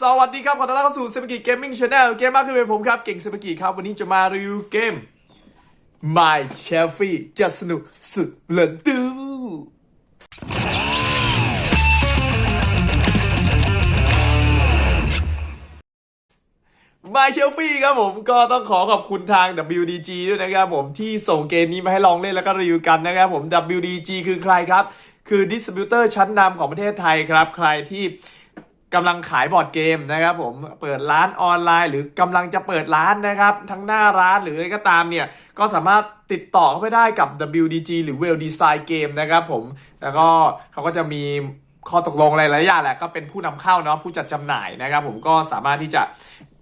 สวัสดีครับ ขอต้อนรับเข้าสู่เซปกิเกมมิ่งชาแนลเกมมากขึ้นเป็นผมครับ เก่งเซปกิครับ วันนี้จะมารีวิวเกม My c h e f y จะสนุกสุดเลินตู้ My c h e f y ครับผมก็ต้องขอขอบคุณทาง WDG ด้วยนะครับผมที่ส่งเกมนี้มาให้ลองเล่นแล้วก็รีวิวกันนะครับผม WDG คือใครครับ คือดิสติบิวเตอร์ชั้นนำของประเทศไทยครับ ใครที่ กำลังขายบอร์ดเกมนะครับผมเปิดร้านออนไลน์ หรือกำลังจะเปิดร้านนะครับ ทั้งหน้าร้านหรืออะไรก็ตามเนี่ย ก็สามารถติดต่อเข้าไปได้กับ WDG หรือ Well Design Game นะครับผม แล้วก็เขาก็จะมีข้อตกลงอะไรหลายอย่างแหละก็เป็นผู้นำเข้าเนาะผู้จัดจำหน่ายนะครับ ผมก็สามารถที่จะ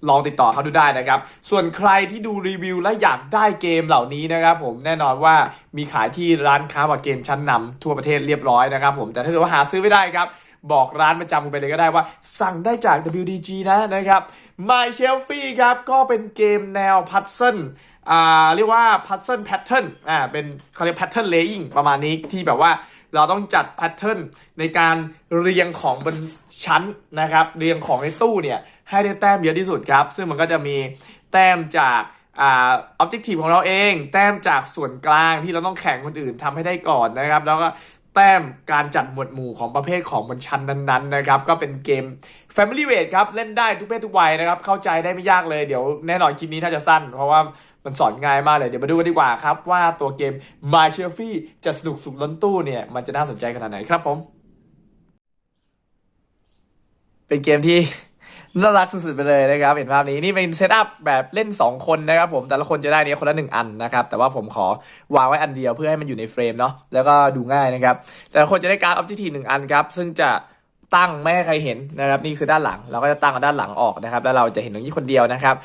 ลองติดต่อเขาดูได้นะครับ ส่วนใครที่ดูรีวิวและอยากได้เกมเหล่านี้นะครับผมแน่นอนว่ามีขายที่ร้านค้าบอร์ดเกมชั้นนำทั่วประเทศเรียบร้อยนะครับผมแต่ถ้าเกิดว่าหาซื้อไม่ได้ครับ บอกร้านประจำไปเลยก็ได้ว่า สั่งได้จาก WDG นะนะครับ My Shelfie ครับก็เป็นเกมแนวพัซเซิลอ่าเรียกว่าพัซเซิลแพทเทิร์นอ่าเป็นเขาเรียกแพทเทิร์นเลย์ i ิ g ประมาณนี้ที่แบบว่าเราต้องจัดแพทเทิร์นในการเรียงของบนชั้นนะครับเรียงของในตู้เนี่ยให้ได้แต้มเยอะที่สุดครับ ซึ่งมันก็จะมีแต้มจากอ่า objective ของเราเอง แต้มจากส่วนกลางที่เราต้องแข่งคนอื่นทำให้ได้ก่อนนะครับ แล้วก็ แต้มการจัดหมวดหมู่ของประเภทของบนชั้นนั้นๆนะครับ ก็เป็นเกม Family Weight ครับ เล่นได้ทุกเพศทุกวัยนะครับ เข้าใจได้ไม่ยากเลยเดี๋ยวแน่นอนคลิปนี้ถ้าจะสั้น เพราะว่ามันสอนง่ายมากเลย เดี๋ยวมาดูกันดีกว่าครับ ว่าตัวเกม My c h e l f y จะสนุกสุดล้นตู้เนี่ย มันจะน่าสนใจขนาดไหนครับผม เป็นเกมที่ น่ารักสุดๆไปเลยนะครับ เห็นภาพนี้นี่เป็นเซตอัพแบบเล่น 2 คนนะครับผมแต่ละคนจะได้เนี้ยคนละหนึ่งอันนะครับแต่ว่าผมขอวางไว้อันเดียวเพื่อให้มันอยู่ในเฟรมเนาะแล้วก็ดูง่ายนะครับแต่ละคนจะได้การ์ดออบเจกตีหนึ่งอันครับซึ่งจะตั้งไม่ให้ใครเห็นนะครับนี่คือด้านหลังเราก็จะตั้งด้านหลังออกนะครับแล้วเราจะเห็นตรงนี้คนเดียวนะครับ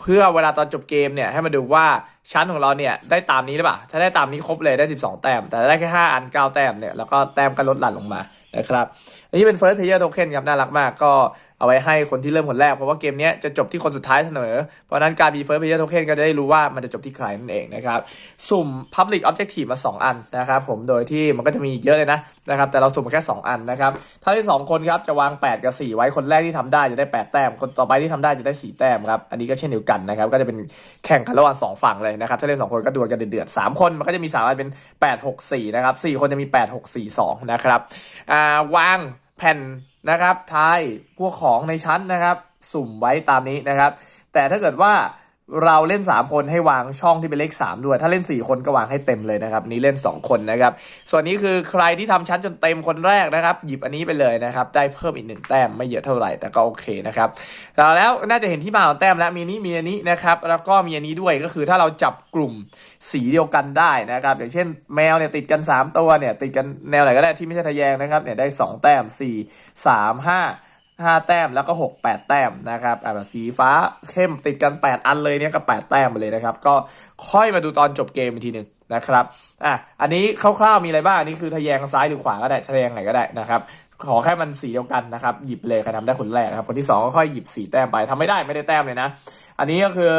เพื่อเวลาตอนจบเกมเนี่ยให้มาดูว่าชั้นของเราเนี่ยได้ตามนี้หรือเปล่า ถ้าได้ตามนี้ครบเลยได้ 12 แต้ม แต่ได้แค่ 5 อัน 9 แต้มเนี่ยแล้วก็แต้มก็ลดหลั่นลงมานะครับ อันนี้เป็น first player token ครับน่ารักมากก็ เอาไว้ให้คนที่เริ่มคนแรก เพราะว่าเกมนี้จะจบที่คนสุดท้ายเสมอ เพราะนั้นการมี first player token ก็จะได้รู้ว่ามันจะจบที่ใครนั่นเองนะครับ สุ่ม public objective มา 2 อันนะครับผมโดยที่มันก็จะมีเยอะเลยนะนะครับแต่เราสุ่มมาแค่ 2 อันนะครับถ้าที่ 2 คนครับจะวาง 8 กับ 4 ไว้คนแรกที่ทำได้จะได้ 8 แต้ม คนต่อไปที่ทำได้จะได้ 4 แต้มครับอันนี้ก็เช่นเดียวกันนะครับก็จะเป็นแข่งกันระหว่างสองฝั่งเลยนะครับถ้าเล่นสองคนก็ดวลกันเดือดๆสามคนมันก็จะมีสามอันเป็น 8 6 4นะครับสี่คนจะมี 8 6 4 2นะครับอ่าวางแผ่น นะครับทายพวกของในชั้นนะครับ สุ่มไว้ตามนี้นะครับ แต่ถ้าเกิดว่า เราเล่น 3 คนให้วางช่องที่เป็นเลข 3 ด้วย ถ้าเล่น 4 คนก็วางให้เต็มเลยนะครับ นี้เล่น 2 คนนะครับ ส่วนนี้คือใครที่ทำชั้นจนเต็มคนแรกนะครับ หยิบอันนี้ไปเลยนะครับ ได้เพิ่มอีกหนึ่งแต้มไม่เยอะเท่าไหร่แต่ก็โอเคนะครับแล้วน่าจะเห็นที่มาของแต้มแล้วมีนี้มีอันนี้นะครับแล้วก็มีอันนี้ด้วยก็คือถ้าเราจับกลุ่มสีเดียวกันได้นะครับ อย่างเช่นแมวเนี่ยติดกัน 3 ตัวเนี่ยติดกันแนวไหนก็ได้ที่ไม่ใช่ทะแยงนะครับเนี่ยได้ 2 แต้ม 4 3 5 5แต้มแล้วก็6 8แปดแต้มนะครับอ่าแบบสีฟ้าเข้มติดกัน8อันเลยเนี่ยก็8แต้มไปเลยนะครับ ก็ค่อยมาดูตอนจบเกมอีกทีหนึ่งนะครับอะอันนี้คร่าวๆมีอะไรบ้างอันนี้คือทะแยงซ้ายหรือขวาก็ได้ทะแยงไหนก็ได้นะครับขอแค่มันสีเดียวกันนะครับ หยิบเลยใครทำได้คนแรกครับ คนที่สองก็ค่อยหยิบสีแต้มไปทำไม่ได้ไม่ได้แต้มเลยนะ อันนี้ก็คือ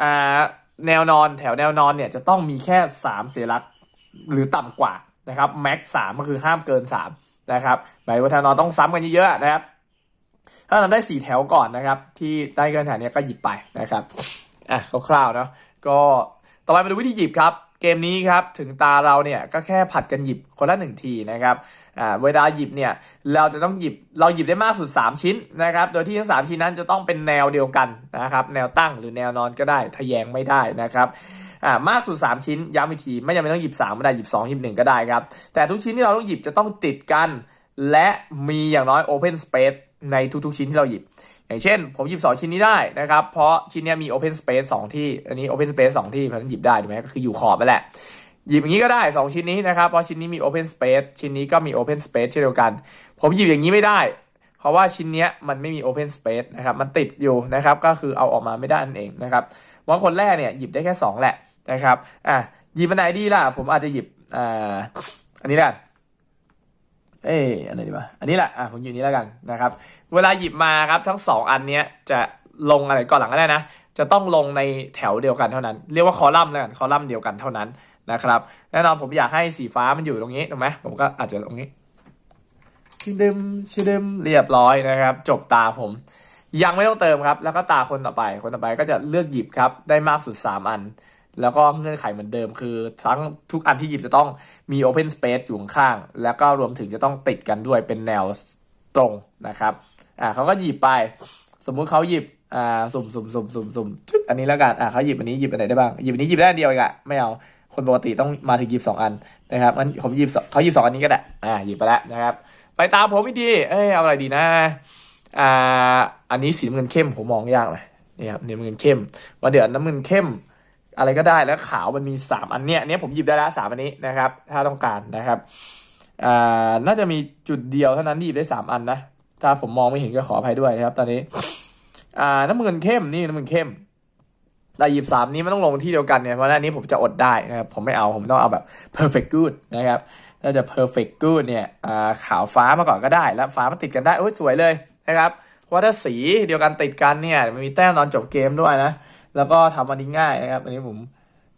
อ่าแนวนอนแถวแนวนอนเนี่ยจะต้องมีแค่ 3 เสียลักหรือต่ำกว่านะครับแม็กสามก็คือห้ามเกิน 3 นะครับหมายว่าแถวนอนต้องซ้ำกันเยอะๆนะครับ ถ้าทำได้สี่แถวก่อนนะครับ ที่ได้เกินแถวเนี้ก็หยิบไปนะครับอะคร่าวๆเนาะก็ต่อไปมาดูวิธีหยิบครับ เกมนี้ครับถึงตาเราเนี่ยก็แค่ผัดกันหยิบคนละหนึ่งทีนะครับอ่าเวลาหยิบเนี่ยเราจะต้องหยิบเราหยิบได้มากสุด 3 ชิ้นนะครับ โดยที่ทั้ง 3 ชิ้นนั้นจะต้องเป็นแนวเดียวกันนะครับ แนวตั้งหรือแนวนอนก็ได้ทะแยงไม่ได้นะครับอ่ามากสุด 3 ชิ้นย้ำอีกทีไม่จำเป็นต้องหยิบ3ก็ได้หยิบ2หยิบ1ก็ได้ครับแต่ทุกชิ้นที่เราต้องหยิบจะต้องติดกัน และมีอย่างน้อย Open Space ในทุกๆชิ้นที่เราหยิบ อย่างเช่น ผมหยิบ 2 ชิ้นนี้ได้นะครับ เพราะชิ้นนี้มี Open Space 2 ที่ อันนี้ Open Space 2 ที่เพราะฉะนั้นหยิบได้ถูกไหมก็คืออยู่ขอบไปแหละ หยิบอย่างนี้ก็ได้ 2 ชิ้นนี้นะครับ เพราะชิ้นนี้มี Open Space ชิ้นนี้ก็มี Open Space เช่นเดียวกัน ผมหยิบอย่างนี้ไม่ได้ เพราะว่าชิ้นเนี้ยมันไม่มี Open Space นะครับ มันติดอยู่นะครับ ก็คือเอาออกมาไม่ได้นั่นเองนะครับเพราคนแรกเนี่ยหยิบได้แค่ 2 แหละนะครับ อะหยิบอันไหนดีล่ะ ผมอาจจะหยิบ อ่า อันนี้แหละ เอ้อันไหนดีวะอันนี้แหละอะผมหยิบนี้แล้วกันนะครับ เวลาหยิบมาครับทั้งสองอันเนี้ยจะลงอะไรก่อนหลังก็ได้นะ จะต้องลงในแถวเดียวกันเท่านั้น เรียกว่าคอลัมน์แล้วกันคอลัมน์เดียวกันเท่านั้นนะครับแน่นอนผมอยากให้สีฟ้ามันอยู่ตรงนี้ถูกไหมผมก็อาจจะตรงนี้ชิดึมชิดึมเรียบร้อยนะครับ จบตาผม ยังไม่ต้องเติมครับ แล้วก็ตาคนต่อไปคนต่อไปก็จะเลือกหยิบครับได้มากสุด 3 อัน แล้วก็เงื่อนไขเหมือนเดิมคือทั้งทุกอันที่หยิบจะต้องมี Open Space อยู่ข้างๆแล้วก็รวมถึงจะต้องติดกันด้วยเป็นแนวตรงนะครับอ่าเขาก็หยิบไป สมมุติเขาหยิบอ่าสุ่มสุ่มสุ่มสุ่มสุ่มอันนี้แล้วกันอ่าเขาหยิบอันนี้หยิบอันไหนได้บ้างหยิบอันนี้หยิบได้อันเดียวเองอะไม่เอาคนปกติต้องมาถึงหยิบสองอันนะครับงั้นผมหยิบเขาหยิบสองอันนี้ก็ได้อ่าหยิบไปแล้วนะครับ ไปตามผมอีกทีเอ้ยเอาอะไรดีนะอ่าอันนี้สีน้ำเงินเข้มผมมองยากเลยนี่ครับสีน้ำเงินเข้มว่าเดี๋ยวน้ำเงินเข้ม อะไรก็ได้แล้วขาวมันมีสามอันเนี้ยเนี้ยผมหยิบได้แล้วสามอันนี้นะครับ ถ้าต้องการนะครับอ่าน่าจะมีจุดเดียวเท่านั้นที่หยิบได้สามอันนะถ้าผมมองไม่เห็นก็ขออภัยด้วยนะครับ ตอนนี้อ่าน้ำเงินเข้มนี่น้ำเงินเข้มแต่หยิบสามนี้มันต้องลงที่เดียวกันเนี่ยเพราะนั้นนี้ผมจะอดได้นะครับผมไม่เอาผมต้องเอาแบบ perfect good นะครับถ้าจะ perfect good เนี่ยอ่าขาวฟ้ามาก่อนก็ได้ แล้วฟ้ามันติดกันได้โอ้ยสวยเลยนะครับเพราะว่าถ้าสีเดียวกันติดกันเนี่ยมันมีแต้มตอนจบเกมด้วยนะ แล้วก็ทำอันนี้ง่ายนะครับ อันนี้ผม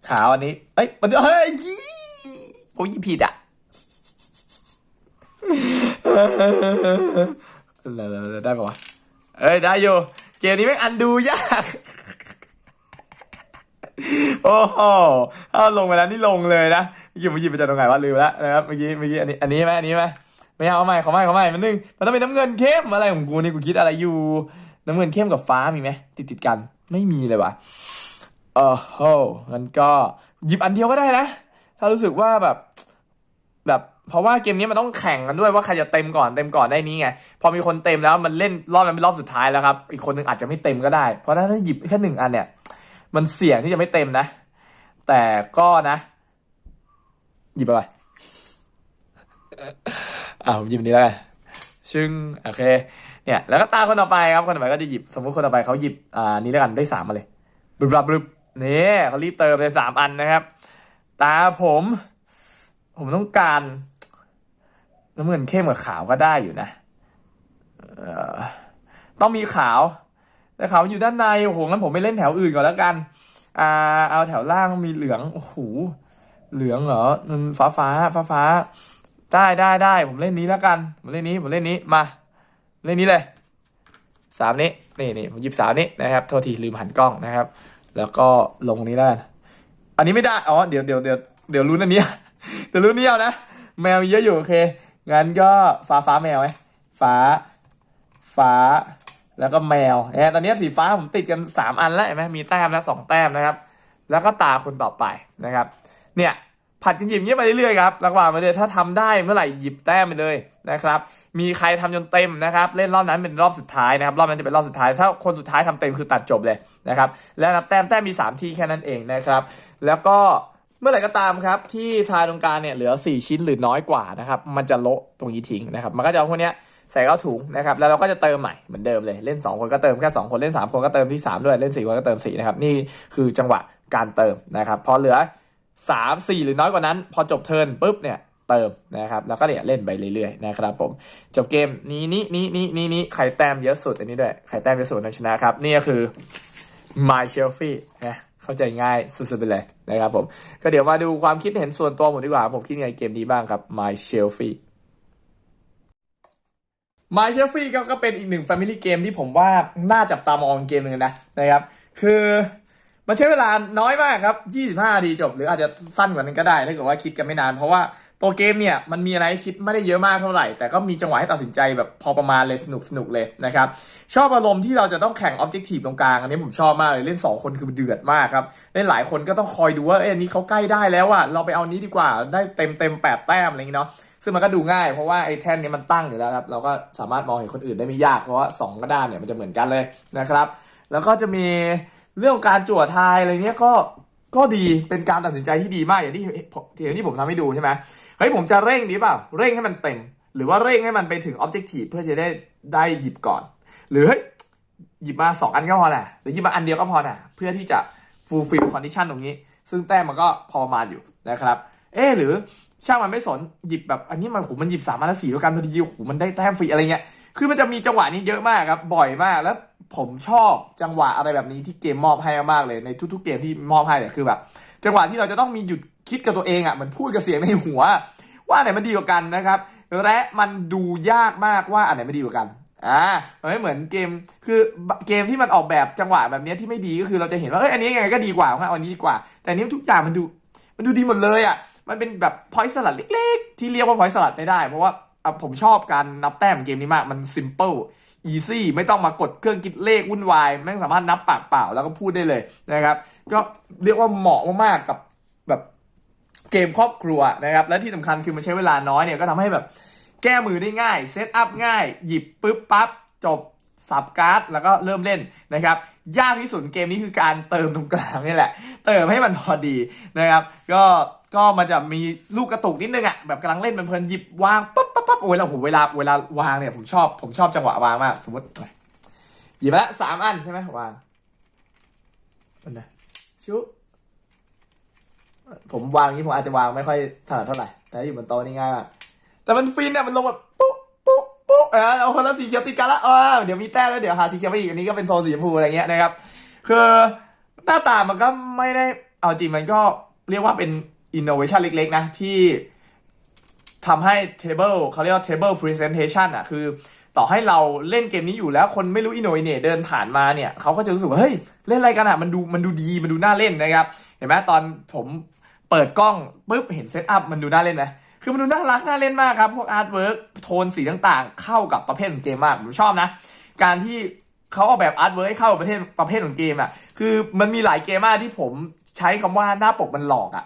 ขาวอันนี้ เอ้ยมันเฮ้ยยี่ผมยิบผิดอะได้ปะวะเอ้ยได้อยู่ เกมนี้ไม่งอันดูยาก โอ้โหเอาลงไปแล้วนี่ลงเลยนะหยิบมาหยิบไปจากตรงไหนวะลืมแล้วนะครับเมื่อกี้เมื่อกี้อันนี้อันนี้ไหมอันนี้ไหมไม่เอาเอาใหม่ขอใหม่ขอใหม่มันนึงมันต้องเป็นน้ำเงินเข้มอะไรของกูนี่กูคิดอะไรอยู่ น้ำเงินเข้มกับฟ้ามีไหมติดติดกันไม่มีเลยวะโอ้โหงั้นก็หยิบอันเดียวก็ได้นะ ถ้ารู้สึกว่าแบบแบบเพราะว่าเกมนี้มันต้องแข่งกันด้วยว่าใครจะเต็มก่อนเต็มก่อนได้นี้ไง พอมีคนเต็มแล้วมันเล่นรอบนั้นเป็นรอบสุดท้ายแล้วครับ อีกคนนึงอาจจะไม่เต็มก็ได้ เพราะถ้าถ้าหยิบแค่หนึ่งอันเนี่ย มันเสี่ยงที่จะไม่เต็มนะ แต่ก็นะ หยิบไปอ่าผมหยิบอันนี้แล้วกัน ชึ่งโอเคเนี่ยแล้วก็ตาคนต่อไปครับคนต่อไปก็จะหยิบสมมติคนต่อไปเขาหยิบอ่านี้แล้วกันได้สามมาเลยบึบบึบนี่เขารีบเติมเลยสามอันนะครับ ตาผม ผมต้องการน้ำเงินเข้มกับขาวก็ได้อยู่นะเอ่อต้องมีขาว แต่ขาวอยู่ด้านในโอ้โหงั้นผมไม่เล่นแถวอื่นก่อนแล้วกันอ่าเอาแถวล่างมีเหลืองโอ้โหเหลืองเหรอฟ้าฟ้าฟ้าฟ้า ได้ได้ได้ผมเล่นนี้แล้วกันผมเล่นนี้ผมเล่นนี้มาเล่นนี้เลยสามนี้นี่นี่ผมหยิบสามนี้นะครับโทษทีลืมหันกล้องนะครับ แล้วก็ลงนี้แล้วอันนี้ไม่ได้อ๋อเดี๋ยวเดี๋ยวเดี๋ยวเดี๋ยวลุ้นอันนี้เดี๋ยวลุ้นนี้เอานะแมวเยอะอยู่โอเคงั้นก็ฟ้าฟ้าแมวไหมฟ้าฟ้าแล้วก็แมวเนี่ยตอนนี้สีฟ้าผมติดกันสามอันแล้วเห็นไหมมีแต้มแล้วสองแต้มนะครับ แล้วก็ตาคนต่อไปนะครับ เนี่ย ผัดกันหยิบเงี้ยไปเรื่อยๆครับระหว่างมาเลยถ้าทำได้เมื่อไหร่หยิบแต้มไปเลยนะครับมีใครทำจนเต็มนะครับเล่นรอบนั้นเป็นรอบสุดท้ายนะครับรอบนั้นจะเป็นรอบสุดท้าย ถ้าคนสุดท้ายทำเต็มคือตัดจบเลยนะครับแล้วนับแต้มแต้มมี 3 ที่แค่นั้นเองนะครับแล้วก็เมื่อไหร่ก็ตามครับที่ทายตรงกลางเนี่ยเหลือ 4 ชิ้นหรือน้อยกว่านะครับมันจะโละตรงนี้ทิ้งนะครับมันก็จะเอาพวกเนี้ยใส่เข้าถุงนะครับแล้วเราก็จะเติมใหม่เหมือนเดิมเลยเล่น 2 คนก็เติมแค่2คนเล่น 3 คนก็เติมที่ 3 ด้วยเล่น 4 คนก็เติม4นะครับนี่คือจังหวะการเติมนะครับพอเหลือ 3 4 หรือน้อยกว่านั้น พอจบเทิร์นปุ๊บเนี่ยเติมนะครับแล้วก็เนี่ยเล่นไปเรื่อยๆนะครับผมจบเกมนี้นี้นี้นี้นี้นี้ใครแต้มเยอะสุดอันนี้ด้วยใครแต้มเยอะสุดนั้นชนะครับนี่ก็คือ My selfie นะเข้าใจง่ายสุดๆไปเลยนะครับผมก็เดี๋ยวมาดูความคิดเห็นส่วนตัวผมดีกว่า ผมคิดยังไงเกมนี้บ้างครับ My selfie My selfie ก็ก็เป็นอีกหนึ่ง Family Game ที่ผมว่าน่าจับตามองเกมหนึ่งนะนะครับ คือ มันใช้เวลาน้อยมากครับ 25นาทีจบ หรืออาจจะสั้นกว่านั้นก็ได้ถ้าเกิดว่าคิดกันไม่นาน เพราะว่าตัวเกมเนี่ยมันมีอะไรคิดไม่ได้เยอะมากเท่าไหร่ แต่ก็มีจังหวะให้ตัดสินใจแบบพอประมาณเลยสนุกสนุกเลยนะครับ ชอบอารมณ์ที่เราจะต้องแข่ง Objective ตรงกลาง อันนี้ผมชอบมากเลย เล่น 2 คนคือเดือดมากครับ เล่นหลายคนก็ต้องคอยดูว่าเอ้ยนี้เขาใกล้ได้แล้วอะเราไปเอานี้ดีกว่าได้เต็มเต็มแปดแต้มอะไรอย่างเนาะซึ่งมันก็ดูง่ายเพราะว่าไอ้แท่นนี้มันตั้งอยู่แล้วครับเราก็สามารถมองเห็นคนอื่นได้ไม่ยากเพราะว่าสองกระด้านเนี่ยมันจะเหมือนกันเลยนะครับ แล้วก็จะมี เรื่องการจั่วทายอะไรเนี้ยก็ก็ดีเป็นการตัดสินใจที่ดีมากอย่างที่อย่างที่ผมทำให้ดูใช่ไหมเฮ้ยผมจะเร่งดีเปล่าเร่งให้มันเต็ม หรือว่าเร่งให้มันไปถึง objective เพื่อจะได้ได้หยิบก่อน หรือเฮ้ยหยิบมาสองอันก็พอแหละหรือหยิบมาอันเดียวก็พอน่ะเพื่อที่จะ fulfill condition ตรงนี้ ซึ่งแต้มมันก็พอประมาณอยู่นะครับ เออหรือช่างมันไม่สนหยิบแบบอันนี้มันโหมันหยิบสามอันละสี่แล้วกันพอดีโหมันได้แต้มฟรีอะไรเงี้ย คือมันจะมีจังหวะนี้เยอะมากครับ บ่อยมากแล้วผมชอบจังหวะอะไรแบบนี้ที่เกมมอบให้มากเลยในทุกๆ เกมที่มอบให้เนี่ยคือแบบ จังหวะที่เราจะต้องมีหยุดคิดกับตัวเองอะเหมือนพูดกับเสียงในหัว ว่าไหนมันดีกว่ากันนะครับ และมันดูยากมากว่าอันไหนไม่ดีกว่ากันอ่ามันไม่เหมือนเกมคือเกมที่มันออกแบบจังหวะแบบนี้ที่ไม่ดีก็คือเราจะเห็นว่าเอ้ยอันนี้ยังไงก็ดีกว่าเอาอันนี้ดีกว่า แต่อันนี้ทุกอย่างมันดูมันดูดีหมดเลยอะมันเป็นแบบพอยต์สลัดเล็ก ๆ ที่เรียกว่าพอยต์สลัดไม่ได้เพราะว่า ผมชอบการนับแต้มเกมนี้มาก มันซิมเ l ิลอีซี่ไม่ต้องมากดเครื่องคิดเลขวุ่นวายแม่งสามารถนับปากเปล่าแล้วก็พูดได้เลยนะครับ ก็เรียกว่าเหมาะมากๆกับแบบเกมครอบครัวนะครับ และที่สำคัญคือมันใช้เวลาน้อยเนี่ยก็ทำให้แบบแก้มือได้ง่าย เซตอัพง่าย หยิบปุ๊บปั๊บจบสับการ์ดแล้วก็เริ่มเล่นนะครับ ยากที่สุดเกมนี้คือการเติมตรงกลางนี่แหละ เติมให้มันพอดีนะครับ ก็ ก็มันจะมีลูกกระตุกนิดนึงอะแบบกำลังเล่นเพลินๆหยิบวางปั๊บปั๊บปั๊บโอ้ยแล้วโหเวลาเวลาวางเนี่ยผมชอบผมชอบจังหวะวางมาก สมมติหยิบละสามอันใช่ไหมวางอันนะชุผมวางอย่างนี้ผมอาจจะวางไม่ค่อยถนัดเท่าไหร่ แต่อยู่บนโต๊ะนี่ง่ายมากแต่มันฟินเนี่ยมันลงแบบปุ๊บปุ๊บปุ๊บเออเอาคนละสีเขียวติดกันละเออเดี๋ยวมีแต้มแล้วเดี๋ยวหาสีเขียวไปอีกอันนี้ก็เป็นโซนสีชมพูอะไรเงี้ยนะครับ คือหน้าตามันก็ไม่ได้เอาจริงมันก็เรียกว่าเป็น อินโนเวชันเล็กๆนะที่ทำให้ table เขาเรียกว่า table presentation อะคือต่อให้เราเล่นเกมนี้อยู่แล้วคนไม่รู้อินโนเนเดินผ่านมาเนี่ยเขาก็จะรู้สึกว่าเฮ้ยเล่นอะไรกันอะมันดูมันดูดีมันดูน่าเล่นนะครับ เห็นไหมตอนผมเปิดกล้องปุ๊บเห็นเซตอัพมันดูน่าเล่นไหมคือมันดูน่ารักน่าเล่นมากครับ พวกอาร์ตเวิร์กโทนสีต่างๆ เข้ากับประเภทของเกมมากผมชอบนะ การที่เขาออกแบบอาร์ตเวิร์กให้เข้ากับประเภทประเภทของเกมอะคือมันมีหลายเกมมากที่ผมใช้คำว่าหน้าปกมันหลอกอะ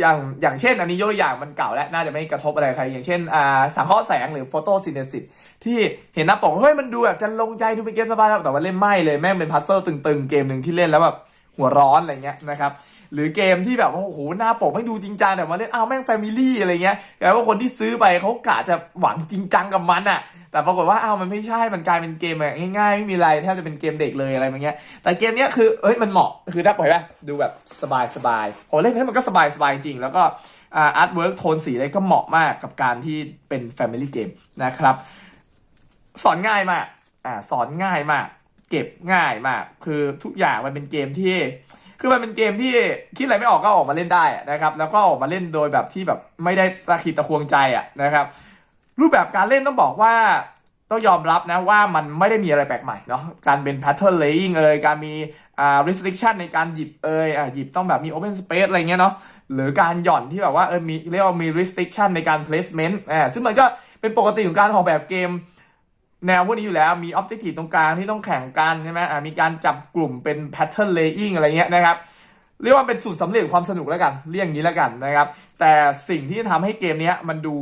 อย่างอย่างเช่น อันนี้ยกตัวอย่างมันเก่าแล้วน่าจะไม่กระทบอะไรใคร อย่างเช่นอ่าสังเคราะห์แสงหรือโฟโตซินเทซิสที่เห็นหน้าปกเฮ้ยมันดูแบบจะลงใจดูเป็นเกมสบายแต่ว่าเล่นไม่เลยแม่งเป็นพัซเซิลตึงๆ เกมหนึ่งที่เล่นแล้วแบบ หัวร้อนอะไรเงี้ยนะครับหรือเกมที่แบบว่าโอ้โหหน้าปกไม่ดูจริงจังแต่มาเล่นอ้าวแม่งแฟมิลี่อะไรเงี้ยแปลว่าคนที่ซื้อไปเขากะจะหวังจริงจังกับมันอะแต่ปรากฏว่าอ้าวมันไม่ใช่มันกลายเป็นเกมแบบง่ายๆไม่มีอะไรแทบจะเป็นเกมเด็กเลยอะไรแบบเงี้ยแต่เกมเนี้ยคือเอ้ยมันเหมาะคือถ้าปล่อยป่ะดูแบบสบายๆพอเล่นแล้วมันก็สบายสบายจริงแล้วก็อาร์ตเวิร์กโทนสีอะไรก็เหมาะมากกับการที่เป็นแฟมิลี่เกมนะครับ สอนง่ายมากอ่าสอนง่ายมาก เก็บง่ายมาก คือทุกอย่างมันเป็นเกมที่ คือมันเป็นเกมที่คิดอะไรไม่ออกก็ออกมาเล่นได้นะครับ แล้วก็ออกมาเล่นโดยแบบที่แบบไม่ได้ตะขิดตะควงใจอะนะครับ รูปแบบการเล่นต้องบอกว่าต้องยอมรับนะว่ามันไม่ได้มีอะไรแปลกใหม่เนาะการเป็น pattern laying เอ่ยการมีอ่า restriction ในการหยิบเอ่ยอ่าหยิบต้องแบบมี open space อะไรเงี้ยเนาะหรือการหย่อนที่แบบว่าเออมีเรียกว่ามี restriction ในการ placement อ่าซึ่งมันก็เป็นปกติของการออกแบบเกม แนวพวกนี้อยู่แล้วมี objective ตรงกลางที่ต้องแข่งกันใช่ไหมมีการจับกลุ่มเป็น pattern laying อะไรเงี้ยนะครับเรียกว่าเป็นสูตรสำเร็จความสนุกแล้วกัน เรียกอย่างนี้แล้วกันนะครับ แต่สิ่งที่ทำให้เกมเนี้ยมันดู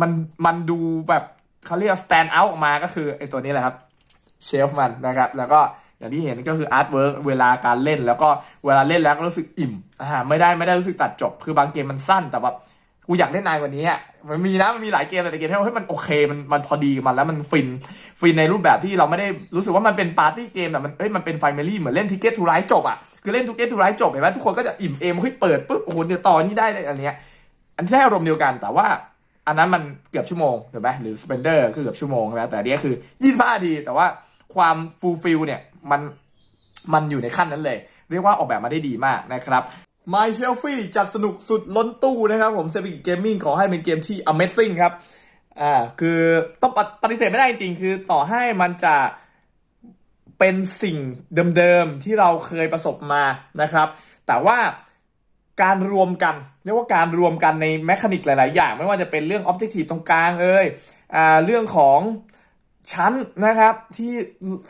มันมันดูแบบเขาเรียก stand out ออกมาก็คือไอ้ตัวนี้แหละครับเชฟมันนะครับ แล้วก็อย่างที่เห็นก็คืออาร์ตเวิร์กเวลาการเล่น แล้วก็เวลาเล่นแล้วก็รู้สึกอิ่มอ่าไม่ได้ไม่ได้รู้สึกตัดจบ คือบางเกมมันสั้นแต่แบบกูอยากเล่นนานกว่านี้อะ มันมีนะมันมีหลายเกมแต่เกมที่ว่าเฮ้ยมันโอเคมันมันพอดีมันแล้วมันฟินฟินในรูปแบบที่เราไม่ได้รู้สึกว่ามันเป็นปาร์ตี้เกมแต่มันเอ้ยมันเป็นไฟมิลี่เหมือนเล่นทิกเก็ตทูไ i จบอะคือเล่นทิกเก็ตทูไ i จบเห็นไหมทุกคนก็จะอิ่มเอมเฮ้ยเปิดปุ๊บโอ้โหเดี๋ยวต่อนี่ได้เลยอันเนี้ยอันที่ได้อารมณ์เดียวกันแต่ว่าอันนั้นมันเกือบชั่วโมงถูกไหมหรือสเปนเดอร์ก็เกือบชั่วโมงใช่ไหมแต่อันนี้คือ25นาทีแต่ว่าความฟูลฟิลเนี่ยมันมันอยู่ในขั้นนั้นเลย เรียกว่าออกแบบมาได้ดีมากนะครับ My Shelfie จัดสนุกสุดล้นตู้นะครับผม c e p i c Gaming ขอให้เป็นเกมที่ Amazing ครับ อ่า คือต้องปฏิเสธไม่ได้จริงๆคือต่อให้มันจะเป็นสิ่งเดิมๆ ที่เราเคยประสบมานะครับ แต่ว่าการรวมกัน เรียกว่าการรวมกันในแมคานิกหลาย ๆ อย่าง ไม่ว่าจะเป็นเรื่องออบเจกตีฟตรงกลางเอ่ยอ่าเรื่องของ ชั้นนะครับ ที่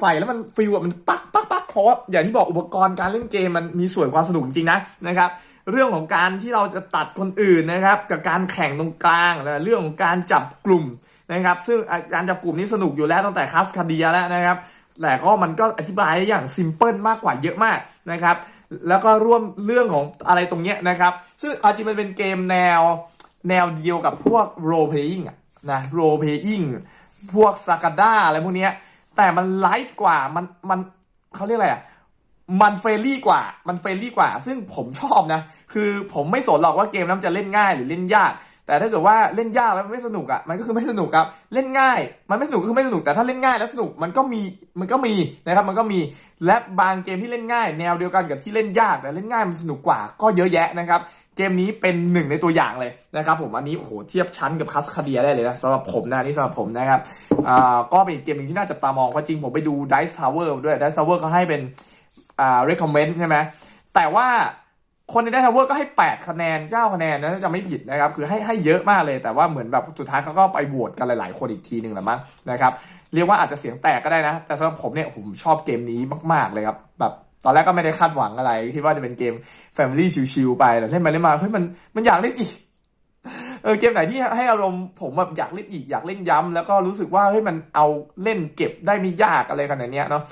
ใส่แล้วมันฟิลอะมันปักปักปักเพราะว่าอย่างที่บอกอุปกรณ์การเล่นเกมมันมีส่วนความสนุกจริงนะนะครับ เรื่องของการที่เราจะตัดคนอื่นนะครับ กับการแข่งตรงกลางและเรื่องของการจับกลุ่มนะครับ ซึ่งการจับกลุ่มนี้สนุกอยู่แล้วตั้งแต่คาสคาเดียแล้วนะครับแต่ก็มันก็อธิบายได้อย่างซิมเพิลมากกว่าเยอะมากนะครับแล้วก็ร่วมเรื่องของอะไรตรงเนี้ยนะครับ ซึ่งอาจริงมันเป็นเกมแนวแนวเดียวกับพวก role playing อะ นะ role playing พวกซากาด้าอะไรพวกเนี้ย แต่มันไลท์กว่ามันมันเขาเรียกอะไรอะมันเฟรนลี่กว่า มันเฟรนลี่กว่า ซึ่งผมชอบนะ คือผมไม่สนหรอกว่าเกมนั้นจะเล่นง่ายหรือเล่นยาก แต่ถ้าเกิดว่าเล่นยากแล้วไม่สนุกอะ มันก็คือไม่สนุกครับ เล่นง่าย มันไม่สนุกก็คือไม่สนุก แต่ถ้าเล่นง่ายแล้วสนุก มันก็มี มันก็มีนะครับ มันก็มี และบางเกมที่เล่นง่าย แนวเดียวกันกับที่เล่นยาก แต่เล่นง่ายมันสนุกกว่า ก็เยอะแยะนะครับ เกมนี้เป็นหนึ่งในตัวอย่างเลยนะครับผมอันนี้โอ้โหเทียบชั้นกับคัสคาเดียได้เลยนะสำหรับผมนะนี่สำหรับผมนะครับอ่าก็เป็นเกมหนึงที่น่าจับตามองเพราะจริงผมไปดู Dice Tower ด้วย Dice Tower เขาให้เป็นอ่า recommend ใช่ไหมแต่ว่าคนใน Dice Tower ก็ให้ 8 คะแนน 9 คะแนนนะจะไม่ผิดนะครับ คือให้ให้เยอะมากเลยแต่ว่าเหมือนแบบสุดท้ายเขาก็ไปโหวตกันหลาย ๆ คนอีกทีหนึ่งแหละมั้งนะครับเรียกว่าอาจจะเสียงแตกก็ได้นะ แต่สำหรับผมเนี่ยผมชอบเกมนี้มาก ๆ เลยครับแบบ ตอนแรกก็ไม่ได้คาดหวังอะไร คิดว่าจะเป็นเกม Family ชิวๆไปแต่เล่นไปเล่นมาเฮ้ยมันมันอยากเล่นอีกเออเกมไหนที่ให้อารมณ์ผมแบบอยากเล่นอีกอยากเล่นย้ำแล้วก็รู้สึกว่าเฮ้ยมันเอาเล่นเก็บได้ไม่ยากอะไรขนาดเนี้ยเนาะ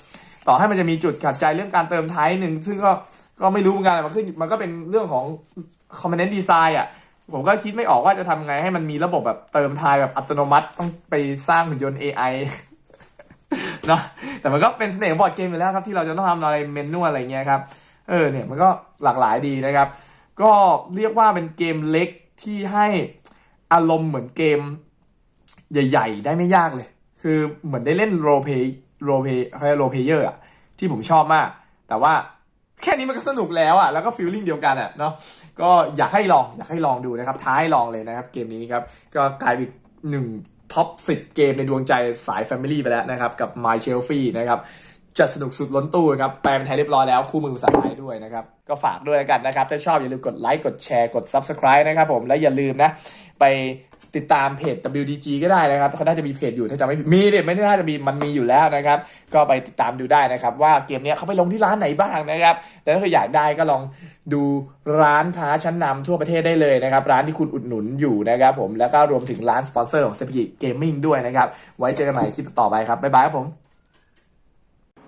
ต่อให้มันจะมีจุดขัดใจเรื่องการเติมท้ายหนึ่งซึ่งก็ก็ไม่รู้เหมือนกันมันขึ้นมันก็เป็นเรื่องของ component design อะผมก็คิดไม่ออกว่าจะทำไงให้มันมีระบบแบบเติมทายแบบอัตโนมัติต้องไปสร้างหุ่นยนต์ AI เนาะแต่มันก็เป็นเสน่ห์ของบอร์ดเกมอยู่แล้วครับที่เราจะต้องทำอะไรเมนูอะไรเงี้ยครับเออเนี่ยมันก็หลากหลายดีนะครับ ก็เรียกว่าเป็นเกมเล็กที่ให้อารมณ์เหมือนเกม ใหญ่ ๆ ได้ไม่ยากเลย คือเหมือนได้เล่นโรเพย์โรเพย์เขาเรียกโรเพเยอร์อะที่ผมชอบมาก แต่ว่าแค่นี้มันก็สนุกแล้วอะแล้วก็ฟีลลิ่งเดียวกันอะเนาะก็อยากให้ลองอยากให้ลองดูนะครับ ท้ายลองเลยนะครับ เกมนี้ครับ ก็กลายเป็นหนึ่ง ท็อป 10 เกมในดวงใจสาย Family ไปแล้วนะครับ กับ My Shelfie นะครับจะสนุกสุดล้นตู้ครับแปลเป็นไทยเรียบร้อยแล้ว คู่มือภาษาไทยด้วยนะครับ ก็ฝากด้วยกันนะครับ ถ้าชอบอย่าลืมกดไลค์กดแชร์กด Subscribe นะครับผมและอย่าลืมนะ ไป ติดตามเพจ WDG ก็ได้นะครับเขาน่าจะมีเพจอยู่ถ้าจำไม่ผิดมีเด็ไม่ได้น่าจะมีมันมีอยู่แล้วนะครับ ก็ไปติดตามดูได้นะครับว่าเกมนี้เขาไปลงที่ร้านไหนบ้างนะครับ แต่ถ้าเคอยากได้ก็ลองดูร้านค้าชั้นนำทั่วประเทศได้เลยนะครับ ร้านที่คุณอุดหนุนอยู่นะครับผมแล้วก็รวมถึงร้านสปอนเซอร์ของเซฟิกเกมมิ่งด้วยนะครับ ไว้เจอกันใหม่คลิปต่อไปครับบ๊ายบายครับผม